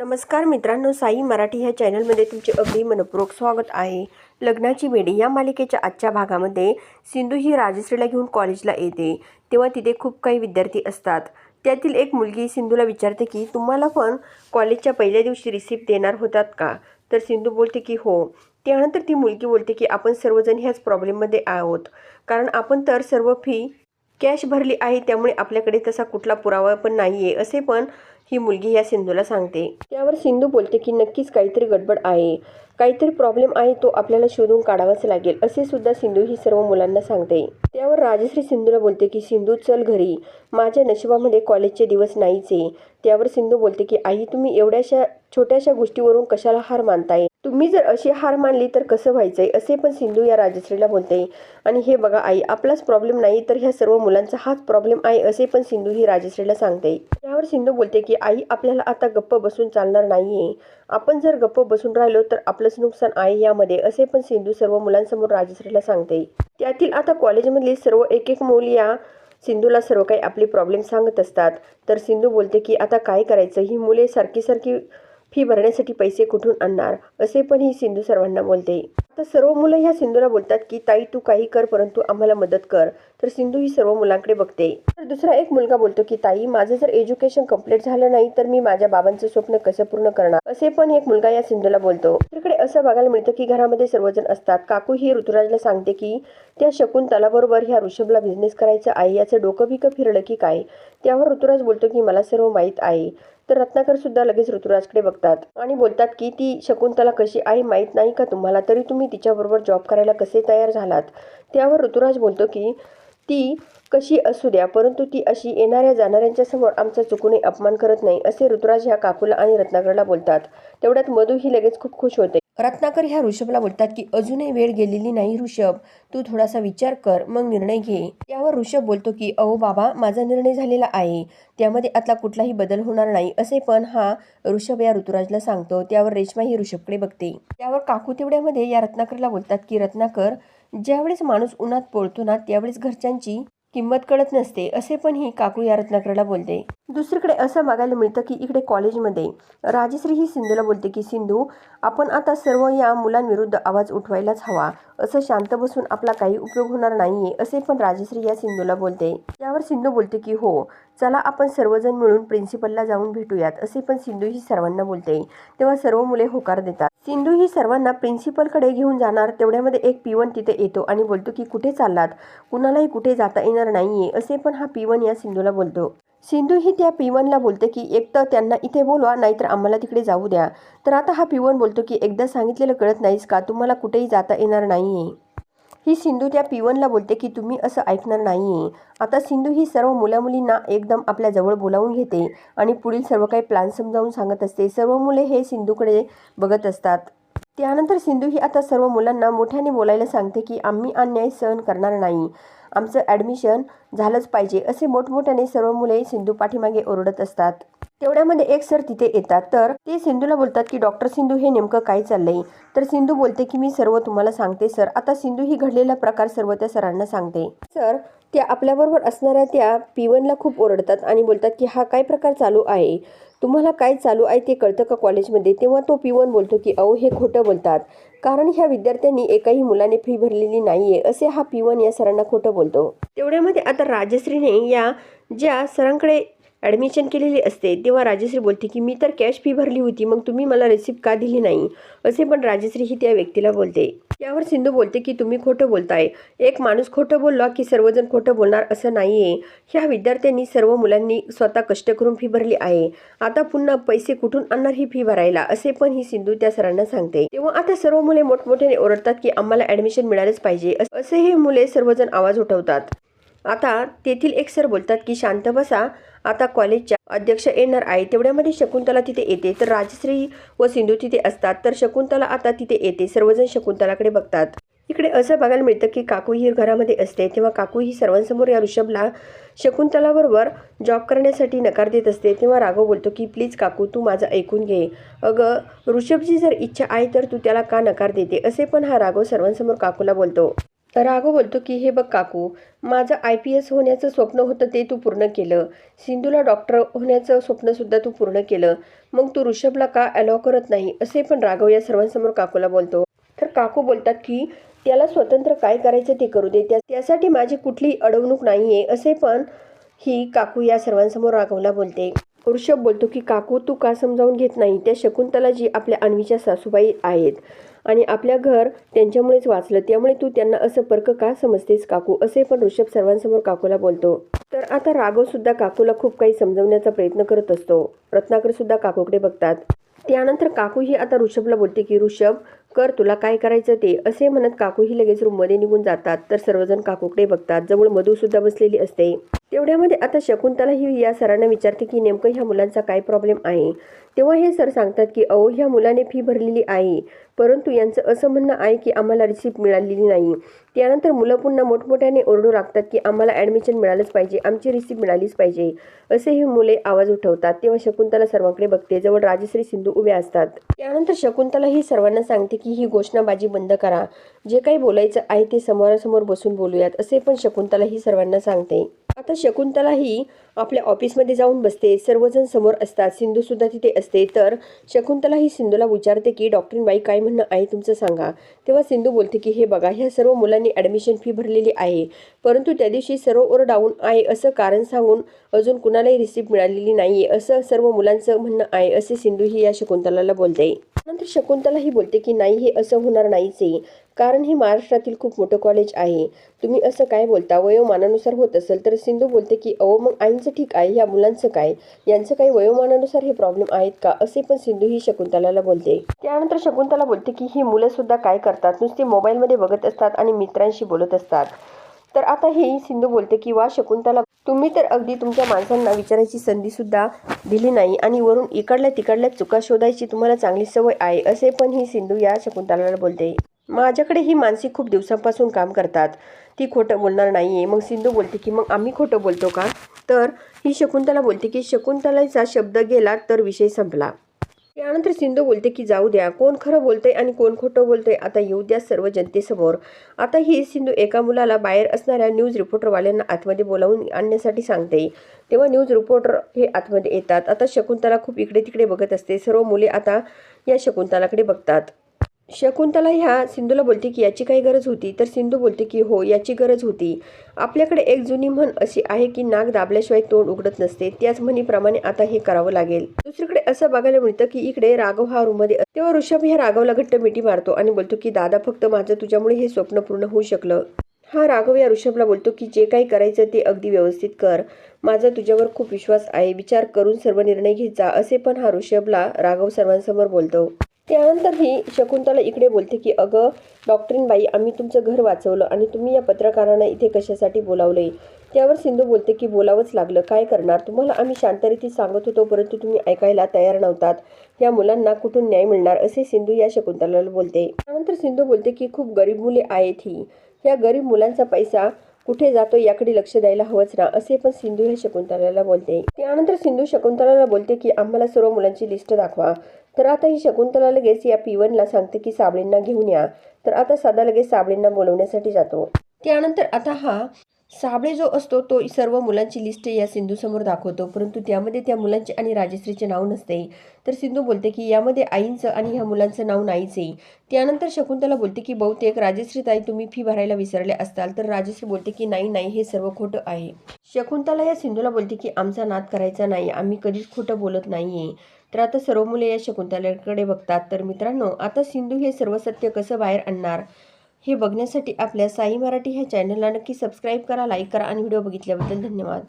नमस्कार मित्रांनो साई मराठी ह्या चॅनलमध्ये तुमचे अगदी मनपूर्वक स्वागत आहे. लग्नाची बेडी या मालिकेच्या आजच्या भागामध्ये सिंधू ही राजश्रीला घेऊन कॉलेजला येते. तेव्हा तिथे खूप काही विद्यार्थी असतात. त्यातील एक मुलगी सिंधूला विचारते की तुम्हाला पण कॉलेजच्या पहिल्या दिवशी रिसिप्ट देणार होतात का? तर सिंधू बोलते की हो. त्यानंतर ती मुलगी बोलते की आपण सर्वजण ह्याच प्रॉब्लेममध्ये आहोत. कारण आपण तर सर्व फी कॅश भरली आहे त्यामुळे आपल्याकडे तसा कुठला पुरावा पण नाही आहे असे पण ही मुलगी या सिंधूला सांगते. त्यावर सिंधू बोलते की नक्कीच काहीतरी गडबड आहे. काहीतरी प्रॉब्लेम आहे तो आपल्याला शोधून काढावाच लागेल असे सुद्धा सिंधू ही सर्व मुलांना सांगते. त्यावर राजश्री सिंधूला बोलते की सिंधू चल घरी. माझ्या नशिबामध्ये कॉलेजचे दिवस नाहीचे. त्यावर सिंधू बोलते की आई तुम्ही एवढ्याशा छोट्याशा गोष्टीवरून कशाला हार मानताय? तुम्ही जर अशी हार मानली तर कसं व्हायचंय? असे पण सिंधू या राजश्रीला बोलते. आणि हे बघा आई आपलाच प्रॉब्लेम नाही तर ह्या सर्व मुलांचा हाच प्रॉब्लेम आहे असे पण सिंधू ही राजश्रीला सांगते. त्यावर सिंधू बोलते की आई आपल्याला आता गप्प बसून चालणार नाहीये. आपण जर गप्प बसून राहिलो तर आपलंच नुकसान आहे यामध्ये असे पण सिंधू सर्व मुलांसमोर राजश्रीला सांगते. त्यातील आता कॉलेजमधली सर्व एक एक मुल या सिंधूला सर्व काही आपली प्रॉब्लेम सांगत असतात. तर सिंधू बोलते की आता काय करायचं? ही मुले सारखी सारखी फी भरण्यासाठी पैसे कुठून आणणार? असे पण ही सिंधू सर्वांना बोलते. आता सर्व मुलं ह्या सिंधूला बोलतात की ताई तू काही कर परंतु आम्हाला मदत कर. तर सिंधू ही सर्व मुलांकडे बघते. तर दुसरा एक मुलगा बोलतो की ताई माझं जर एज्युकेशन कंप्लीट झालं नाही तर मी माझ्या बाबांचं स्वप्न कसं पूर्ण करणार? असे पण एक मुलगा या सिंधूला बोलतो. तिकडे असं बघायला मिळतं की घरामध्ये सर्वजण असतात. काकू ही ऋतुराजला सांगते की त्या शकुंतलाबरोबर ह्या ऋषभला बिझनेस करायचं आहे याचं डोकं बिकं फिरलं की काय? त्यावर ऋतुराज बोलतो की मला सर्व माहीत आहे. तर रत्नाकर सुद्धा लगेच ऋतुराजकडे बघतात आणि बोलतात की ती शकुंतला कशी आहे माहीत नाही का तुम्हाला? तरी तुम्ही तिच्याबरोबर जॉब करायला कसे तयार झालात? त्यावर ऋतुराज बोलतो की ती कशी असू द्या परंतु ती अशी येणाऱ्या जाणाऱ्यांच्या समोर आमचा चुकूनही अपमान करत नाही असे ऋतुराज ह्या काकूला आणि रत्नाकरला बोलतात. तेवढ्यात मधू ही लगेच खूप खुश होते. रत्नाकर ह्या ऋषभला बोलतात की अजूनही वेळ गेलेली नाही ऋषभ. तू थोडासा विचार कर मग निर्णय घे. त्यावर ऋषभ बोलतो की अहो बाबा माझा निर्णय झालेला आहे. त्यामध्ये आतला कुठलाही बदल होणार नाही. असे पण हा ऋषभ या ऋतुराजला सांगतो. त्यावर रेश्मा ही ऋषभकडे बघते. त्यावर काकू तेवढ्यामध्ये या रत्नाकरला बोलतात की रत्नाकर ज्यावेळेस माणूस उन्हात पोळतो ना त्यावेळेस घरच्यांची किंमत कळत नसते. असे पण ही काकू या रत्नाकरला बोलते. दुसरीकडे असं बघायला मिळतं की इकडे कॉलेजमध्ये राजश्री ही सिंधूला बोलते की सिंधू आपण आता सर्व या मुलांविरुद्ध आवाज उठवायलाच हवा. असं शांत बसून आपला काही उपयोग होणार नाहीये असे पण राजश्री या सिंधूला बोलते. त्यावर सिंधू बोलते की हो चला आपण सर्वजण मिळून प्रिन्सिपलला जाऊन भेटूयात असे पण सिंधू ही सर्वांना बोलते. तेव्हा सर्व मुले होकार देतात. सिंधू ही सर्वांना प्रिन्सिपलकडे घेऊन जाणार तेवढ्यामध्ये एक पिवन तिथे येतो आणि बोलतो की कुठे चाललात? कुणालाही कुठे जाता येणार नाहीये असे पण हा पिवन या सिंधूला बोलतो. सिंधू ही त्या पिवनला बोलते की एक तर त्यांना इथे बोलवा नाहीतर आम्हाला तिकडे जाऊ द्या. तर आता हा पिवन बोलतो की एकदा सांगितलेलं कळत नाहीस का? तुम्हाला कुठेही जाता येणार नाहीये. ही सिंधू त्या पिवनला बोलते की तुम्ही असं ऐकणार नाहीये. आता सिंधू ही सर्व मुलामुलींना एकदम आपल्या जवळ बोलावून घेते आणि पुढील सर्व काही प्लॅन समजावून सांगत असते. सर्व मुले हे सिंधूकडे बघत असतात. त्यानंतर सिंधू ही आता सर्व मुलांना मोठ्याने बोलायला सांगते की आम्ही अन्याय सहन करणार नाही. आमचं ॲडमिशन झालंच पाहिजे असे मोठमोठ्याने सर्व मुले सिंधू पाठीमागे ओरडत असतात. तेवढ्यामध्ये एक सर तिथे येतात. तर ते सिंधूला बोलतात की डॉक्टर सिंधू हे नेमकं काय चाललंय? तर सिंधू बोलते की मी सर्व तुम्हाला सांगते सर आता सिंधू ही घडलेला प्रकार सर्व त्या सरांना सांगते. सर त्या आपल्याबरोबर असणाऱ्या त्या पिवनला खूप ओरडतात आणि बोलतात की हा काय प्रकार चालू आहे? तुम्हाला काय चालू आहे ते कळतं का कॉलेजमध्ये? तेव्हा तो पिवन बोलतो की अहो हे खोटं बोलतात. कारण ह्या विद्यार्थ्यांनी एकाही मुलाने फी भरलेली नाही आहे असे हा पिवन या सरांना खोटं बोलतो. तेवढ्यामध्ये आता राजश्रीने या ज्या सरांकडे ॲडमिशन केलेली असते. तेव्हा राजश्री बोलते की मी तर कॅश फी भरली होती मग तुम्ही मला रिसिप्ट का दिली नाही? असे पण राजश्री ही त्या व्यक्तीला बोलते. त्यावर सिंधू बोलते की तुम्ही खोटं बोलताय. एक माणूस खोटं बोलला की सर्वजण खोटं बोलणार असं नाही आहे ह्या विद्यार्थ्यांनी सर्व मुलांनी स्वतः कष्ट करून फी भरली आहे. आता पुन्हा पैसे कुठून आणणार ही फी भरायला? असे पण ही सिंधू त्या सरांना सांगते. तेव्हा आता सर्व मुले मोठमोठ्याने ओरडतात की आम्हाला ॲडमिशन मिळालेच पाहिजे. असे हे मुले सर्वजण आवाज उठवतात. आता तेथील एक सर बोलतात की शांत बसा. आता कॉलेजच्या अध्यक्ष येणार आहे. तेवढ्यामध्ये शकुंतला तिथे येते. तर राजश्री व सिंधू तिथे असतात. तर शकुंतला आता तिथे येते. सर्वजण शकुंतलाकडे बघतात. इकडे असं बघायला मिळतं की काकू ही घरामध्ये असते. तेव्हा काकू ही सर्वांसमोर या ऋषभला शकुंतलाबरोबर जॉब करण्यासाठी नकार देत असते. तेव्हा राघव बोलतो की प्लीज काकू तू माझं ऐकून घे. अगं ऋषभची जर इच्छा आहे तर तू त्याला का नकार देते? असे पण हा राघव सर्वांसमोर काकूला बोलतो. राघव बोलतो की हे बघ काकू माझं आय पी एस होण्याचं स्वप्न होतं ते तू पूर्ण केलं. सिंधूला डॉक्टर होण्याचं स्वप्नसुद्धा तू पूर्ण केलं. मग तू ऋषभला का अलाव करत नाही? असे पण राघव या सर्वांसमोर काकूला बोलतो. तर काकू बोलतात की त्याला स्वतंत्र काय करायचं ते करू दे. त्या त्यासाठी माझी कुठली अडवणूक नाही आहे असे पण ही काकू या सर्वांसमोर राघवला बोलते. ऋषभ बोलतो की काकू तू का समजावून घेत नाही? त्या शकुंतला जी आपल्या अन्वीच्या सासूबाई आहेत आणि आपल्या घर त्यांच्यामुळेच वाचलं. त्यामुळे तू त्यांना असं पर्क का समजतेस काकू? असे पण ऋषभ सर्वांसमोर काकूला बोलतो. तर आता राघव सुद्धा काकूला खूप काही समजवण्याचा प्रयत्न करत असतो. रत्नाकर सुद्धा काकूकडे बघतात. त्यानंतर काकू ही आता ऋषभला बोलते की ऋषभ कर तुला काय करायचं ते. असे म्हणत काकूही लगेच रूममध्ये निघून जातात. तर सर्वजण काकूकडे बघतात. जवळ मधूसुद्धा बसलेली असते. तेवढ्यामध्ये आता शकुंतला ही या सरांना विचारते की नेमकं ह्या मुलांचा काय प्रॉब्लेम आहे? तेव्हा हे सर सांगतात की अहो ह्या मुलाने फी भरलेली आहे. परंतु यांचं असं म्हणणं आहे की आम्हाला रिसिप्ट मिळालेली नाही. त्यानंतर मुलं पुन्हा मोठमोठ्याने ओरडू लागतात की आम्हाला ॲडमिशन मिळालंच पाहिजे. आमची रिसिप्ट मिळालीच पाहिजे. असे ही मुले आवाज उठवतात. तेव्हा शकुंतला सर्वांकडे बघते. जवळ राजश्री सिंधू उभ्या असतात. त्यानंतर शकुंतला ही सर्वांना सांगते की ही घोषणाबाजी बंद करा. जे काही बोलायचं आहे ते समोरासमोर बसून बोलूयात असे पण शकुंतला ही सर्वांना सांगते. आता शकुंतला ही आपल्या ऑफिसमध्ये जाऊन बसते. सर्वजण समोर असतात. सिंधूसुद्धा तिथे असते. तर शकुंतला ही सिंधूला विचारते की डॉक्टरीन बाई काय म्हणणं आहे तुमचं सांगा. तेव्हा सिंधू बोलते की हे बघा ह्या सर्व मुलांनी ॲडमिशन फी भरलेली आहे. परंतु त्या दिवशी सर्व ओर डाऊन आहे असं कारण सांगून अजून कुणालाही रिसिप्ट मिळालेली नाही आहे असं सर्व मुलांचं म्हणणं आहे असे सिंधू ही या शकुंतलाला बोलते. नंतर शकुंतला ही बोलते की नाही हे असं होणार नाहीच आहे. कारण हे महाराष्ट्रातील खूप मोठं कॉलेज आहे. तुम्ही असं काय बोलता? वयोमानानुसार होत असेल. तर सिंधू बोलते की अहो मग आईंचं ठीक आहे? ह्या मुलांचं काय? यांचं काही वयोमानानुसार हे प्रॉब्लेम आहेत का? असे पण सिंधू ही शकुंतलाला बोलते. त्यानंतर शकुंतला बोलते की ही मुलं सुद्धा काय करतात? नुसते मोबाईलमध्ये बघत असतात आणि मित्रांशी बोलत असतात. तर आता ही सिंधू बोलते की वा शकुंतला तुम्ही तर अगदी तुमच्या माणसांना विचारायची संधी सुद्धा दिली नाही आणि वरून इकडल्या तिकडल्या चुका शोधायची तुम्हाला चांगली सवय आहे असे पण ही सिंधू या शकुंतलाला बोलते. माझ्याकडे ही माणसे खूप दिवसांपासून काम करतात. ती खोटं बोलणार नाही आहे मग सिंधू बोलते की मग आम्ही खोटं बोलतो का? तर ही शकुंतला बोलते की शकुंतलाचा शब्द गेला तर विषय संपला. त्यानंतर सिंधू बोलते की जाऊ द्या कोण खरं बोलतंय आणि कोण खोटं बोलतंय आता येऊ द्या सर्व जनतेसमोर. आता ही सिंधू एका मुलाला बाहेर असणाऱ्या न्यूज रिपोर्टरवाल्यांना आतमध्ये बोलावून आणण्यासाठी सांगते. तेव्हा न्यूज रिपोर्टर हे आतमध्ये येतात. आता शकुंतला खूप इकडे तिकडे बघत असते. सर्व मुले आता या शकुंतलाकडे बघतात. शकुंतला ह्या सिंधूला बोलते की याची काही गरज होती. तर सिंधू बोलते की हो याची गरज होती. आपल्याकडे एक जुनी म्हण अशी आहे की नाक दाबल्याशिवाय तोंड उघडत नसते. त्याच म्हणीप्रमाणे आता हे करावं लागेल. दुसरीकडे असं बघायला मिळतं की इकडे राघव हा रूममध्ये तेव्हा ऋषभ ह्या राघवला घट्ट मिठी मारतो आणि बोलतो की दादा फक्त माझं तुझ्यामुळे हे स्वप्न पूर्ण होऊ शकलं. हा राघव या ऋषभला बोलतो की जे काही करायचं ते अगदी व्यवस्थित कर. माझा तुझ्यावर खूप विश्वास आहे. विचार करून सर्व निर्णय घेत जा. असे पण हा ऋषभला राघव सर्वांसमोर बोलतो. त्यानंतर ही शकुंतला इकडे बोलते की अगं डॉक्टरीनबाई आम्ही तुमचं घर वाचवलं आणि तुम्ही या पत्रकारांना इथे कशासाठी बोलावले त्यावर सिंधू बोलते की बोलावंच लागलं. काय करणार? तुम्हाला आम्ही शांतरीतीत सांगत होतो परंतु तुम्ही ऐकायला तयार नव्हतात. या मुलांना कुठून न्याय मिळणार? असे सिंधू या शकुंतलाला बोलते. त्यानंतर सिंधू बोलते की खूप गरीब मुले आहेत ही. या गरीब मुलांचा पैसा कुठे जातो याकडे लक्ष द्यायला हवंच ना असे पण सिंधू हे शकुंतलाला बोलते. त्यानंतर सिंधू शकुंतलाला बोलते की आम्हाला सर्व मुलांची लिस्ट दाखवा. तर आता ही शकुंतला लगेच या पिवनला सांगते की साबळींना घेऊन या. तर आता सदा लगेच साबळींना बोलवण्यासाठी जातो. त्यानंतर आता हा साबळे जो असतो तो सर्व मुलांची लिस्ट या सिंधूसमोर दाखवतो. परंतु त्यामध्ये त्या मुलांचे आणि राजश्रीचे नाव नसते. तर सिंधू बोलते की यामध्ये आईंचं आणि ह्या मुलांचं नाव नाहीच आहे. त्यानंतर शकुंतला बोलते की बहुतेक राजश्री ताई तुम्ही फी भरायला विसरले असताल. तर राजश्री बोलते की नाही नाही हे सर्व खोटं आहे. शकुंतला या सिंधूला बोलते की आमचा नाद करायचा नाही. आम्ही कधीच खोटं बोलत नाही आहे तर आता सर्व मुले या शकुंतलेकडे बघतात. तर मित्रांनो आता सिंधू हे सर्व सत्य कसं बाहेर आणणार? हे बघण्यासाठी आपल्या साई मराठी ह्या चॅनलला नक्की सबस्क्राईब करा लाईक करा आणि व्हिडिओ बघितल्याबद्दल धन्यवाद.